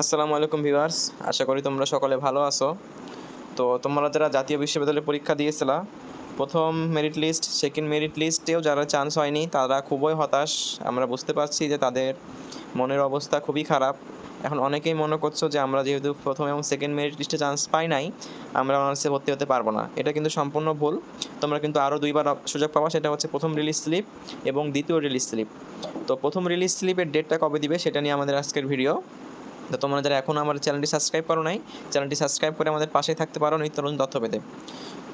আসসালামু আলাইকুম ভিউয়ার্স, আশা করি তোমরা সকলে ভালো আছো। তো তোমরা যারা জাতীয় বিশ্ববিদ্যালয়ে পরীক্ষা দিয়েছিলা, প্রথম মেরিট লিস্ট সেকেন্ড মেরিট লিস্টেও যারা চান্স হয়নি, তারা খুবই হতাশ। আমরা বুঝতে পারছি যে তাদের মনের অবস্থা খুবই খারাপ। এখন অনেকেই মনে করছ যে আমরা যেহেতু প্রথম এবং সেকেন্ড মেরিট লিস্টে চান্স পাই নাই, আমরা অনার্সে ভর্তি হতে পারব না। এটা কিন্তু সম্পূর্ণ ভুল। তোমরা কিন্তু আরও দুইবার সুযোগ পাবা, সেটা হচ্ছে প্রথম রিলিজ স্লিপ এবং দ্বিতীয় রিলিজ স্লিপ তো প্রথম রিলিজ স্লিপের ডেটটা কবে দিবে, সেটা নিয়ে আমাদের আজকের ভিডিও তো তোমরা যারা এখনও আমার চ্যানেলটি সাবস্ক্রাইব করো নাই, চ্যানেলটি সাবস্ক্রাইব করে আমাদের পাশেই থাকতে পারো নিত্য নতুন তথ্য পেতে।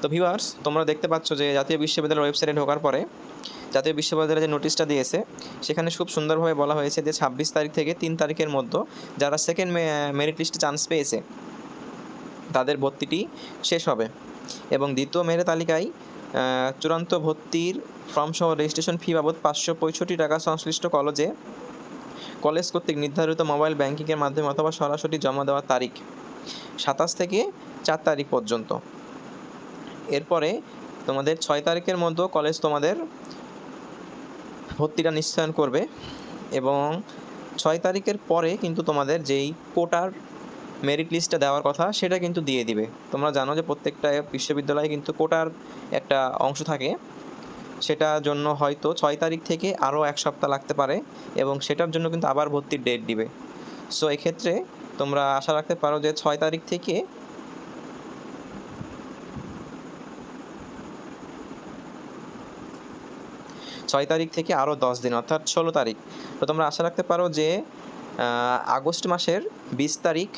তো ভিউয়ার্স তোমরা দেখতে পাচ্ছ যে জাতীয় বিশ্ববিদ্যালয়ের ওয়েবসাইটে ঢোকার পরে জাতীয় বিশ্ববিদ্যালয় যে নোটিশটা দিয়েছে, সেখানে খুব সুন্দরভাবে বলা হয়েছে যে ছাব্বিশ তারিখ থেকে তিন তারিখের মধ্যে যারা সেকেন্ড মেরিট লিস্টে চান্স পেয়েছে, তাদের ভর্তিটি শেষ হবে। এবং দ্বিতীয় মেরিট তালিকায় চূড়ান্ত ভর্তির ফর্ম সহ রেজিস্ট্রেশন ফি বাবদ পাঁচশো পঁয়ষট্টি টাকা সংশ্লিষ্ট কলেজে কলেজ কর্তৃক নির্ধারিত মোবাইল ব্যাংকিংয়ের মাধ্যমে অথবা সরাসরি জমা দেওয়ার তারিখ সাতাশ থেকে চার তারিখ পর্যন্ত। এরপরে তোমাদের ছয় তারিখের মধ্যে কলেজ তোমাদের ভর্তিটা নিশ্চয়ন করবে এবং ছয় তারিখের পরে কিন্তু তোমাদের যেই কোটার মেরিট লিস্টটা দেওয়ার কথা সেটা কিন্তু দিয়ে দিবে। তোমরা জানো যে প্রত্যেকটা বিশ্ববিদ্যালয়ে কিন্তু কোটার একটা অংশ থাকে। সেটার জন্য হয়তো ছয় তারিখ থেকে আরও এক সপ্তাহ লাগতে পারে এবং সেটার জন্য কিন্তু আবার ভর্তির ডেট দিবে। সো এক্ষেত্রে তোমরা আশা রাখতে পারো যে ছয় তারিখ থেকে ছয় তারিখ থেকে আরও দশ দিন, অর্থাৎ ষোলো তারিখ। তো তোমরা আশা রাখতে পারো যে আগস্ট মাসের বিশ তারিখ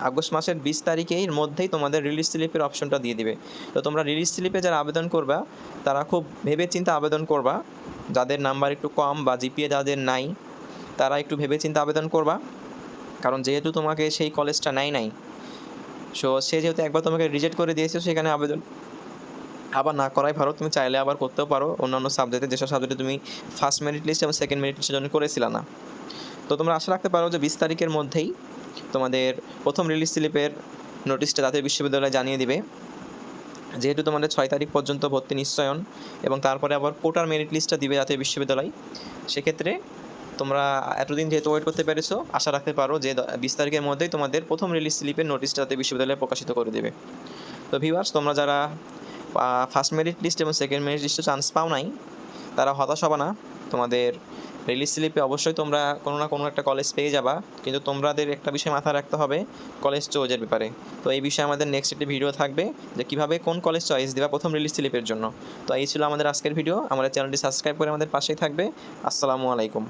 আগস্ট মাসের বিশ তারিখের মধ্যেই তোমাদের রিলিজ স্লিপের অপশনটা দিয়ে দিবে। তো তোমরা রিলিজ স্লিপে যারা আবেদন করবা, তারা খুব ভেবে চিন্তে আবেদন করবা। যাদের নাম্বার একটু কম বা জিপিএ যাদের নাই, তারা একটু ভেবে চিন্তে আবেদন করবা। কারণ যেহেতু তোমাকে সেই কলেজটা নাই নাই সো সে যেহেতু একবার তোমাকে রিজেক্ট করে দিয়েছে, সেখানে আবেদন আবার না করাই ভালো। তুমি চাইলে আবার করতেও পারো। অন্যান্য সাবজেক্টে যেসব সাবজেক্টে তুমি ফার্স্ট মেরিট লিস্ট এবং সেকেন্ড মেরিট লিস্টের জন্য করেছিল না। তো তোমরা আশা রাখতে পারো যে বিশ তারিখের মধ্যেই তোমাদের প্রথম রিলিজ স্লিপের নোটিশটা জাতীয় বিশ্ববিদ্যালয় জানিয়ে দিবে। যেহেতু তোমাদের ছয় তারিখ পর্যন্ত ভর্তি নিশ্চয়ন এবং তারপরে আবার কোটার মেরিট লিস্টটা দিবে জাতীয় বিশ্ববিদ্যালয়, সেক্ষেত্রে তোমরা এতদিন যেহেতু ওয়েট করতে পেরেছ, আশা রাখতে পারো যে বিশ তারিখের মধ্যেই তোমাদের প্রথম রিলিজ স্লিপের নোটিশটা জাতীয় বিশ্ববিদ্যালয়ে প্রকাশিত করে দেবে। তো ভিভার্স তোমরা যারা ফার্স্ট মেরিট লিস্ট এবং সেকেন্ড মেরিট লিস্টে চান্স পাও নাই, তারা হতাশ হবে না। তোমাদের রিলিজ স্লিপে অবশ্যই তোমরা কোনো না কোনো একটা কলেজ পেয়ে যাবা, কিন্তু তোমাদের একটা বিষয় মাথায় রাখতে হবে কলেজ চয়েজের ব্যাপারে। তো এই বিষয়ে আমাদের নেক্সট একটি ভিডিও থাকবে, যে কীভাবে কোন কলেজ চয়েস দেবা প্রথম রিলিজ স্লিপের জন্য। তো এই ছিল আমাদের আজকের ভিডিও আমাদের চ্যানেলটি সাবস্ক্রাইব করে আমাদের পাশেই থাকবে। আসসালামু আলাইকুম।